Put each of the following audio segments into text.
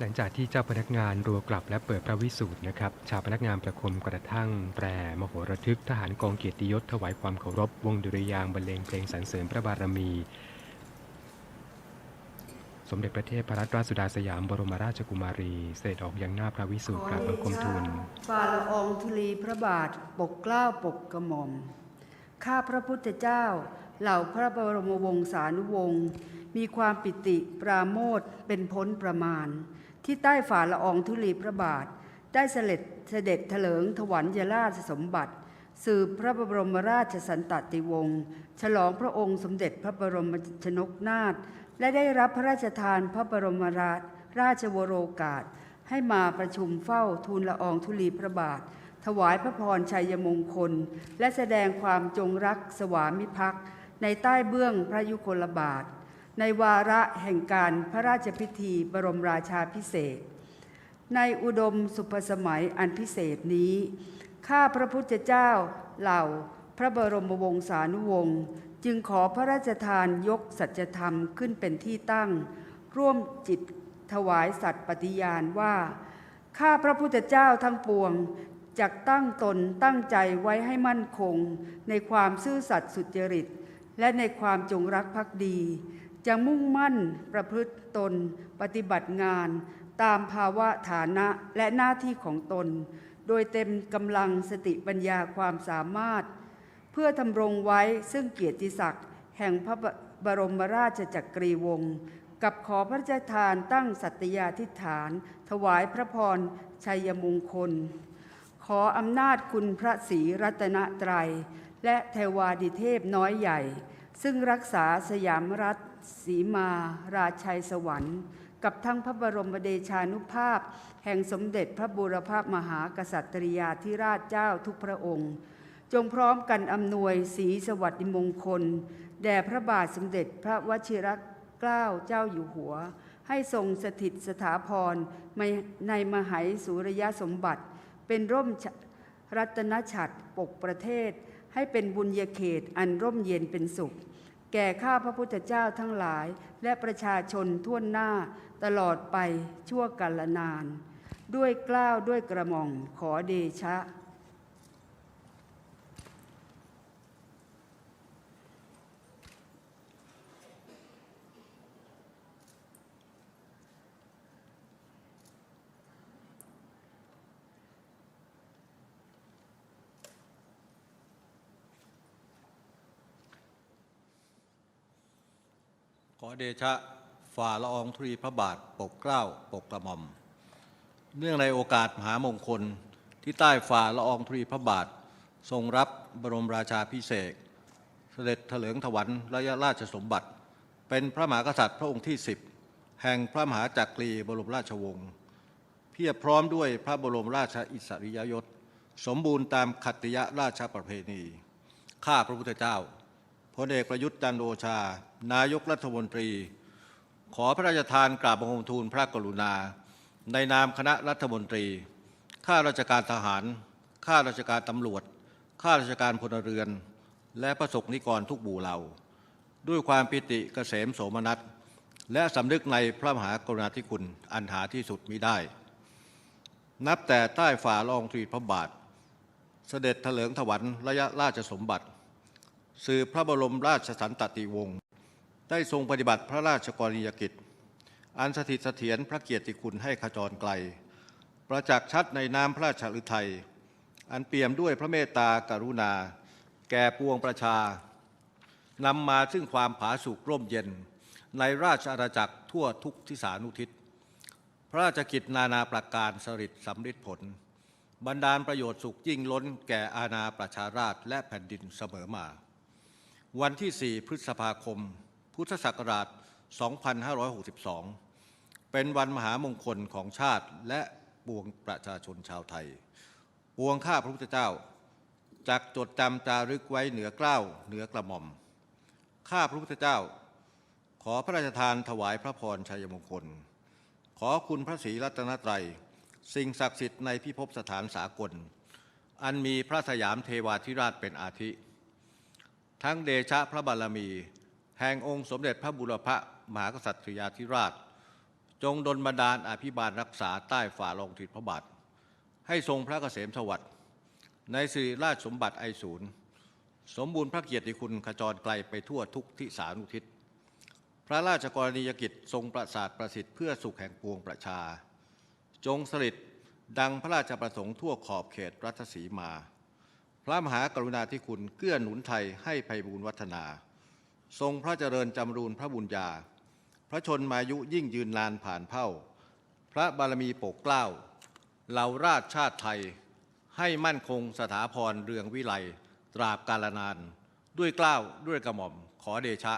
หลังจากที่เจ้าพนักงานรัวกลับและเปิดพระวิสูตรนะครับ ชาวพนักงานประคมกระทั่งแตรมโหระทึกทหารกองเกียรติยศถวายความเคารพ วงดุริยางบรรเลงเพลงสรรเสริญพระบารมี สมเด็จพระเทพรัตนราชสุดาสยามบรมราชกุมารี เสด็จออกยังหน้าพระวิสูตรกราบบังคมทูลฝ่าละอองธุลีพระบาทปกเกล้าปกกระหม่อม ข้าพระพุทธเจ้า เหล่าพระบรมวงศานุวงศ์ มีความปิติปราโมทเป็นพ้นประมาณ ที่ใต้ฝ่าละอองธุลีพระบาท ได้เสด็จเสด็จเถลิงถวัลยราชสมบัติ สืบพระบรมราชสันตติวงศ์ฉลองพระองค์สมเด็จพระบรมชนกนาถและได้รับพระราชทานพระบรมราชราชวโรกาส ให้มาประชุมเฝ้าทูลละอองธุลีพระบาท ถวายพระพรชัยมงคล และแสดงความจงรักสวามิภักดิ์ในใต้เบื้องพระยุคลบาท ในวาระแห่งการพระราชพิธีบรมราชาพิเศษ ในอุดมสุภสมัยอันพิเศษนี้ ข้าพระพุทธเจ้าเหล่าพระบรมวงศานุวงศ์จึงขอพระราชทานยกสัจธรรมขึ้นเป็นที่ตั้ง ร่วมจิตถวายสัตย์ปฏิญาณว่า ข้าพระพุทธเจ้าทั้งปวงจักตั้งตนตั้งใจไว้ให้มั่นคง ในความซื่อสัตย์สุจริต และในความจงรักภักดี จะมุ่งมั่นประพฤติตน ปฏิบัติงาน ตามภาวะฐานะและหน้าที่ของตน โดยเต็มกำลังสติปัญญาความสามารถ เพื่อทำรงไว้ซึ่งเกียรติศักดิ์แห่งพระบรมราชจักรีวงศ์กับขอพระราชทานตั้งสัตยาธิฐาน ถวายพระพรชัยมงคล ขออำนาจคุณพระศรีรัตนตรัย และเทวาดิเทพน้อยใหญ่ ซึ่งรักษาสยามรัฐ สีมา ราชัยสวรรค์ กับทั้งพระบรมเดชานุภาพ แห่งสมเด็จพระบูรพมหากษัตริยาธิราชเจ้าทุกพระองค์ จงพร้อมกันอำนวยศรีสวัสดิมงคล แด่พระบาทสมเด็จพระวชิรเกล้าเจ้าอยู่หัว ให้ทรงสถิตสถาพรในมหายสุริยสมบัติ เป็นร่มรัตนฉัตรปกประเทศ ให้เป็นบุญญาเขตอันร่มเย็นเป็นสุข แก่ข้าพระพุทธเจ้าทั้งหลาย และประชาชนทั่วหน้าตลอดไปชั่วกาลนาน ด้วยกล้าวด้วยกระหม่อมขอเดชะ ขอเดชะฝ่าละอองธุรีพระบาทปกเกล้าปกกระหม่อม เนื่องในโอกาสมหามงคลที่ใต้ฝ่าละอองธุรีพระบาท ทรงรับบรมราชาพิเศษ เสด็จเถลิงถวัลระยะราชสมบัติ เป็นพระมหากษัตริย์พระองค์ที่สิบแห่งพระมหาจักรีบรมราชวงศ์เพียบพร้อมด้วยพระบรมราชอิสริยยศ สมบูรณ์ตามขัตติยราชประเพณี ข้าพระพุทธเจ้า พลเอกประยุทธ์จันทร์โอชา นายกรัฐมนตรี ขอพระราชทานกราบบังคมทูลพระกรุณา ในนามคณะรัฐมนตรี ข้าราชการทหาร ข้าราชการตำรวจ ข้าราชการพลเรือน และประสบนิกรทุกหมู่เหล่า ด้วยความปิติเกษมโสมนัส และสำนึกในพระมหากรุณาธิคุณอันหาที่สุดมิได้ นับแต่ใต้ฝ่าลองธุลีพระบาท เสด็จเถลิงถวัลระยะราชสมบัติ สืบพระบรมราชสันตติวงศ์ได้ทรงปฏิบัติพระราชกรณียกิจ อันสถิตเสถียรพระเกียรติคุณให้ขจรไกล ประจักษ์ชัดในน้ำพระราชฤทัยอันเปี่ยมด้วยพระเมตตากรุณา แก่ปวงประชานำมาซึ่งความผาสุกร่มเย็น ในราชอาณาจักรทั่วทุกทิศานุทิศ พระราชกิจนานาประการสริดสำริดผล บรรดาลประโยชน์สุขยิ่งล้นแก่อาณาประชาราชและแผ่นดินเสมอมา วันที่ 4 พฤษภาคม พุทธศักราช 2562 เป็นวันมหามงคลของชาติและปวงประชาชนชาวไทย ปวงข้าพระพุทธเจ้าจักจดจำจารึกไว้เหนือเกล้าวเหนือกระหม่อม ข้าพระพุทธเจ้า ขอพระราชทานถวายพระพรชัยมงคล ขอคุณพระศรีรัตนตรัย สิ่งศักดิ์สิทธิ์ในพิภพสถานสากล อันมีพระสยามเทวาธิราชเป็นอาทิ ทั้งเดชะพระบารมี แห่งองค์สมเด็จพระบุรพมหากษัตริยาธิราช จงดลบันดาลอภิบาลรักษาใต้ฝ่าลองถิดพระบาท ให้ทรงพระเกษมสวัสดิ์ในสิริราชสมบัติไอศูนย์สมบูรณ์พระเกียรติคุณขจรไกลไปทั่วทุกทิศานุทิศ พระราชกรณียกิจทรงประสาทประสิทธิ์เพื่อสุขแห่งปวงประชา จงสลิดดังพระราชประสงค์ทั่วขอบเขตรัฐสีมา พระมหากรุณาธิคุณเกื้อหนุนไทยให้ไพบูรย์วัฒนา ทรงพระเจริญจำรูนพระบุญญา พระชนมายุยิ่งยืนนานผ่านเผ่า พระบารมีปกเกล้าเหล่าราชชาติไทยให้มั่นคงสถาพรเรืองวิไลตราบกาลนาน ด้วยเกล้าวด้วยกระหม่อมขอเดชะ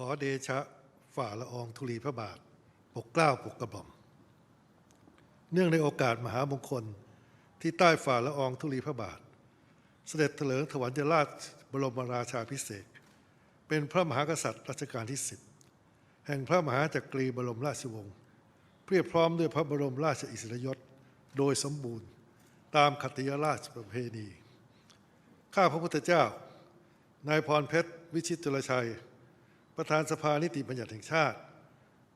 ขอเดชะฝ่าละอองธุลีพระบาท ปกเกล้าปกกระหม่อมเนื่องในโอกาสมหามงคลที่ใต้ฝ่าละอองธุลีพระบาท เสด็จเถลิงถวัลยราชบรมราชาพิเศษ เป็นพระมหากษัตริย์รัชกาลที่สิบแห่งพระมหาจักรีบรมราชวงศ์เพียบพร้อมด้วยพระบรมราชอิสริยยศโดยสมบูรณ์ตามขัตติยราชประเพณี ข้าพระพุทธเจ้านายพรเพชร วิชิตตุลชัย ประธานสภานิติบัญญัติแห่งชาติ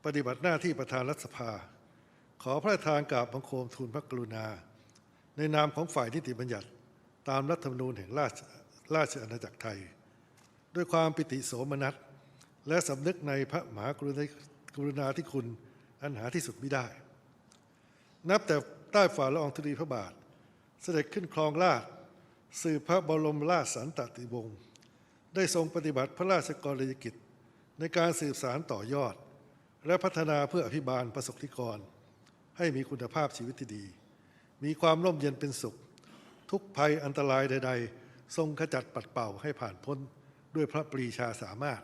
ปฏิบัติหน้าที่ประธานรัฐสภา ขอพระราชทานกราบบังคมทูลพระกรุณา ในนามของฝ่ายนิติบัญญัติตามรัฐธรรมนูญแห่งราชราชอาณาจักรไทย ด้วยความปิติโสมนัสและสำนึกในพระมหากรุณากรุณาธิคุณอันหาที่สุดไม่ได้ นับแต่ใต้ฝ่าละอองธุลีพระบาท เสด็จขึ้นครองราชสืบพระบรมราชสันตติวงศ์ได้ทรงปฏิบัติพระราชกรณียกิจ ในการสืบสารต่อยอด และพัฒนาเพื่ออภิบาลประสบนิกร ให้มีคุณภาพชีวิตที่ดี มีความร่มเย็นเป็นสุข ทุกภัยอันตรายใด ๆ ทรงขจัดปัดเป่าให้ผ่านพ้นด้วยพระปรีชาสามารถ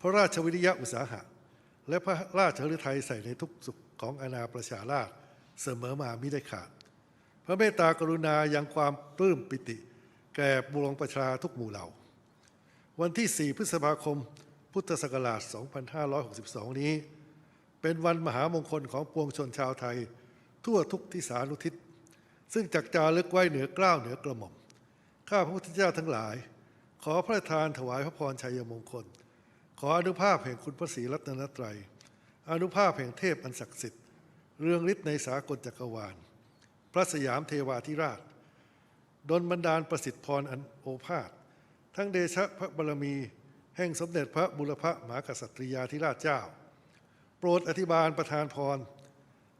พระราชวิริยะอุตสาหะ และพระราชฤทัยใส่ในทุกสุขของอาณาประชาราชย์เสมอมามิได้ขาด พระเมตตากรุณายังความปลื้มปิติ แก่บวงประชาทุกหมู่เหล่า วันที่ 4 พฤษภาคม พุทธศักราช 2562 นี้ เป็นวันมหามงคลของปวงชนชาวไทย ทั่วทุกทิศานุทิศ ซึ่งจักจารึกไว้เหนือเกล้าวเหนือกระหม่อม ข้าพระพุทธเจ้าทั้งหลาย ขอพระทานถวายพระพรชัยมงคล ขออนุภาพแห่งคุณพระศรีรัตนตรัย อนุภาพแห่งเทพอันศักดิ์สิทธิ์ เรืองฤทธิ์ในสากลจักรวาล พระสยามเทวาธิราชดลบันดาลประสิทธิพรอันโอภาสทั้งเดชะพระบารมี แห่งสมเด็จพระบุรพมหากษัตริยาธิราชเจ้า โปรดอธิบาลประทานพร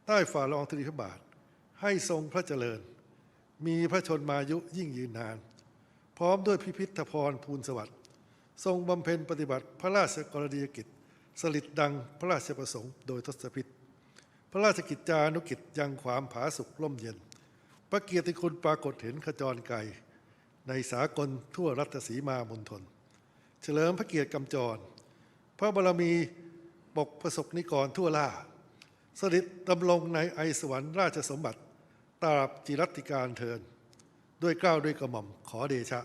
ใต้ฝ่าละอองธุลีพระบาท ให้ทรงพระเจริญ มีพระชนมายุยิ่งยืนนาน พร้อมด้วยพิพิธพรภูลสวัสดิ์ ทรงบำเพ็ญปฏิบัติพระราชกรณียกิจ สลิดดังพระราชประสงค์โดยทศพิธพระราชกิจจานุกิจยังความผาสุกร่มเย็น พระเกียรติคุณปรากฏเห็นขจรไกลในสากลทั่วรัตสีมามณฑล เฉลิมพระเกียรติกำจร พระบารมีปกประสบนิกรทั่วล่าสลิดดำรงในไอสวรรค์ราชสมบัติ ตราบจิรัติการเทิน ด้วยกล้าวด้วยกระหม่อมขอเดชะ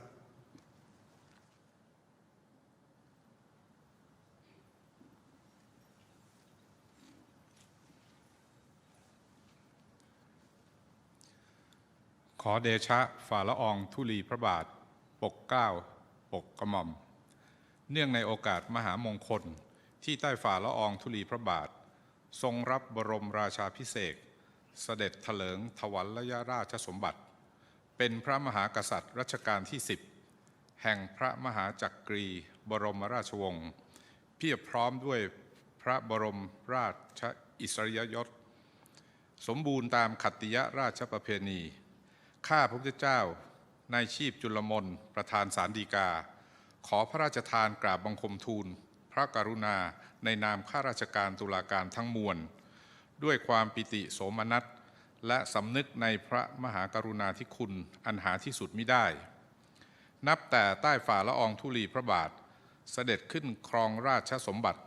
ขอเดชะฝ่าละอองธุลีพระบาท ปกเกล้า ปกกระหม่อม เนื่องในโอกาสมหามงคล ที่ใต้ฝ่าละอองธุลีพระบาท ทรงรับบรมราชาพิเศษเสด็จถลิงถวัลยราชสมบัติ เป็นพระมหากษัตริย์รัชกาลที่สิบแห่งพระมหาจักรีบรมราชวงศ์เพียบพร้อมด้วยพระบรมราชอิสริยยศ สมบูรณ์ตามขัตติยราชประเพณี ข้าพระพุทธเจ้าในชีพจุลมนประธานสารดีกา ขอพระราชทานกราบบังคมทูล พระกรุณาในนามข้าราชการตุลาการทั้งมวล ด้วยความปิติโสมนัส และสำนึกในพระมหากรุณาธิคุณอันหาที่สุดมิได้ นับแต่ใต้ฝ่าละอองธุลีพระบาท เสด็จขึ้นครองราชสมบัติ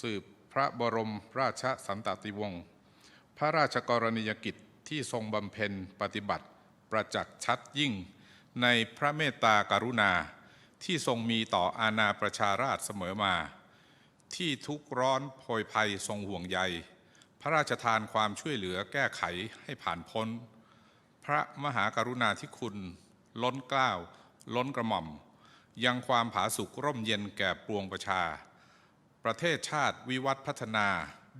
สืบพระบรมราชสันตติวงศ์พระราชกรณียกิจที่ทรงบำเพ็ญปฏิบัติประจักษ์ชัดยิ่งในพระเมตตากรุณา ที่ทรงมีต่ออาณาประชาราชเสมอมา ที่ทุกร้อนโพยภัยทรงห่วงใย พระราชทานความช่วยเหลือแก้ไขให้ผ่านพ้น พระมหากรุณาธิคุณ ล้นเกล้า ล้นกระหม่อม ยังความผาสุกร่มเย็นแก่ปวงประชา ประเทศชาติวิวัฒน์พัฒนา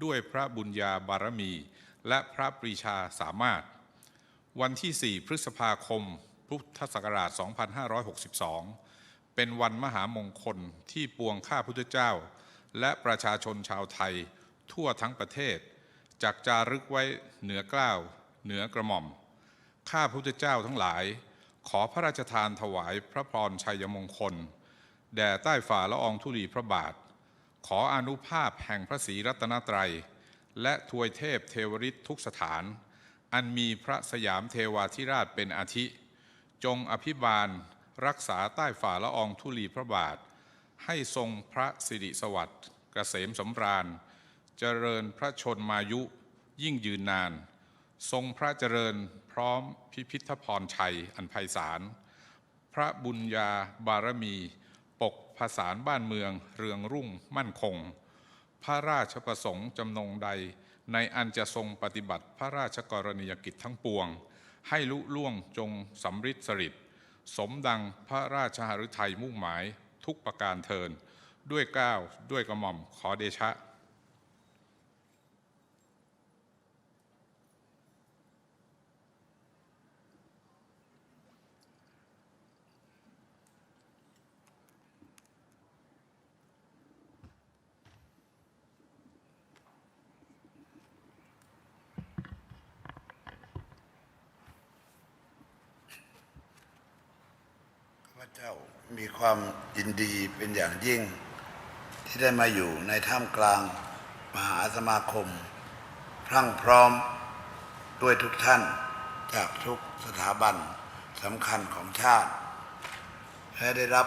ด้วยพระบุญญาบารมี และพระปรีชาสามารถ วันที่ 4 พฤษภาคม พุทธศักราช 2562 เป็นวันมหามงคลที่ปวงข้าพุทธเจ้า และประชาชนชาวไทย ทั่วทั้งประเทศจักจารึกไว้เหนือเกล้าว เหนือกระหม่อม ข้าพุทธเจ้าทั้งหลาย ขอพระราชทานถวายพระพรชัยมงคล แด่ใต้ฝ่าละอองธุลีพระบาท ขออนุภาพแห่งพระศรีรัตนตรัย และทวยเทพเทวริษทุกสถาน อันมีพระสยามเทวาธิราชเป็นอาทิ จงอภิบาล รักษาใต้ฝ่าละอองธุลีพระบาท ให้ทรงพระสิริสวัสดิ์เกษมสำราญ เจริญพระชนมายุยิ่งยืนนาน ทรงพระเจริญพร้อมพิพิธพรชัยอันไพศาล พระบุญญาบารมี ปกผสาบ้านเมืองเรืองรุ่งมั่นคง พระราชประสงค์จำนงใด ในอันจะทรงปฏิบัติพระราชกรณียกิจทั้งปวง ให้ลุล่วงจงสำริดสริด สมดังพระราชหฤทัยมุ่งหมายทุกประการเทิน ด้วยก้าวด้วยกระหม่อมขอเดชะ เจ้ามีความยินดีเป็นอย่างยิ่ง ที่ได้มาอยู่ในท่ามกลาง มหาสมาคม พรั่งพร้อมด้วยทุกท่านจากทุกสถาบันสำคัญของชาติ และได้รับ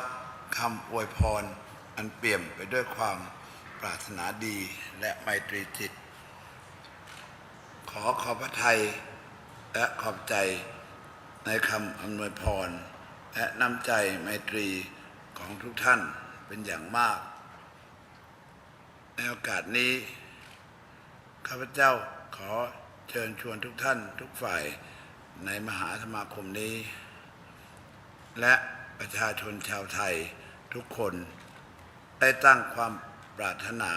คำอวยพรอันเปี่ยมไปด้วยความปรารถนาดีและไมตรีจิต ขอขอบพระทัยและขอบใจในคำอำนวยพร และน้ำใจไมตรีของทุกท่านเป็นอย่างมาก ในโอกาสนี้ ข้าพเจ้าขอเชิญชวนทุกท่านทุกฝ่ายในมหาสมาคมนี้ และประชาชนชาวไทยทุกคนได้ตั้งความปรารถนา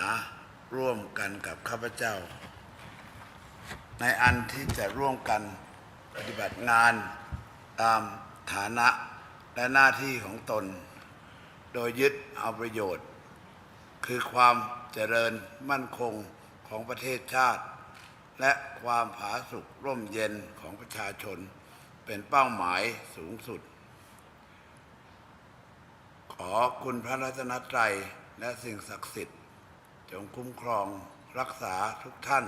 ร่วมกันกับข้าพเจ้า ในอันที่จะร่วมกันปฏิบัติงานตามฐานะ และหน้าที่ของตน โดยยึดเอาประโยชน์ คือความเจริญมั่นคงของประเทศชาติ และความผาสุกร่มเย็นของประชาชน เป็นเป้าหมายสูงสุด ขอคุณพระรัตนตรัยและสิ่งศักดิ์สิทธิ์ จงคุ้มครองรักษาทุกท่าน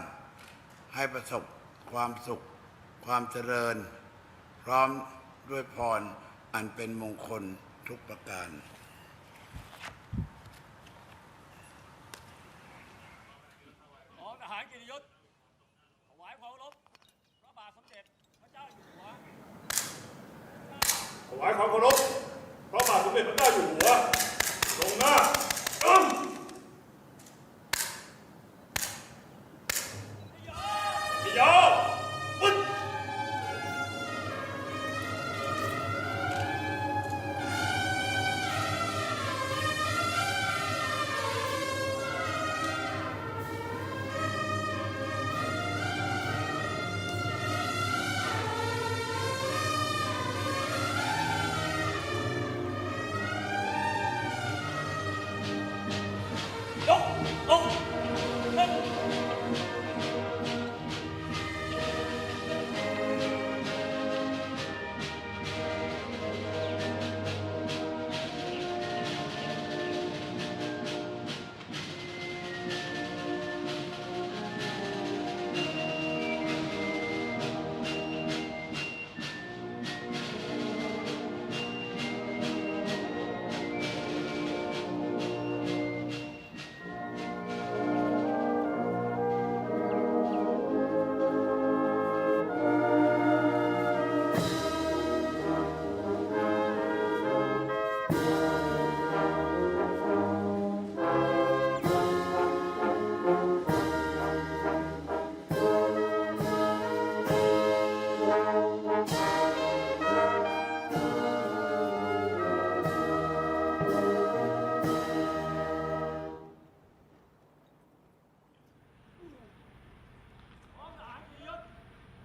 ให้ประสบความสุข ความเจริญ พร้อมด้วยพร อันเป็นมงคลทุกประการ ขอทหารเกียรติยศถวายความเคารพพระบาทสมเด็จพระเจ้าอยู่หัว ถวายความเคารพพระบาทสมเด็จพระเจ้าอยู่หัวลงหน้า